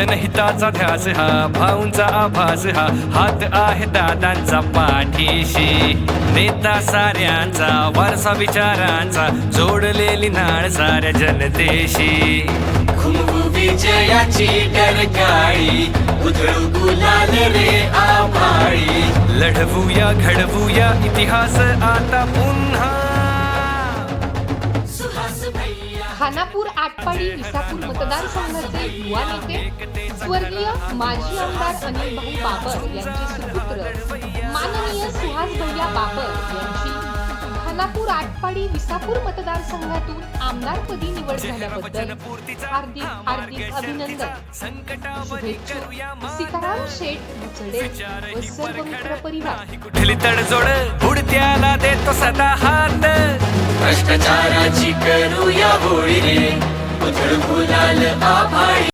जनहिताचा ध्यास हा भाऊंचा आभास हा. हात आहे दादांचा पाठीशी. नेता साऱ्यांचा वारसा विचारांचा जोडलेली नाळ साऱ्या जनतेशी. विजयाची डरकाळी उधळू गुलाल रे आभाळी. लढवूया घडवूया इतिहास आता पुन्हा. खानापूर आटपाडी विसापूर मतदारसंघाचे युवा नेते स्वर्गीय माजी आमदार अनिल भाऊ बाबर यांचे सुपुत्र माननीय सुहास भैया बाबर यांची खानापूर आटपाडी विसापूर मतदारसंघातून आमदारपदी निवड झाल्याबद्दल हार्दिक हार्दिक अभिनंदन. शुभेच्छा. सीताराम शेठ मुचडे व सर्व मित्र परिवार तडजोड उडत्याला देतो सदा हात. भ्रष्टाचाराची करूया होळी रे उधळ फुलाल आभाळी.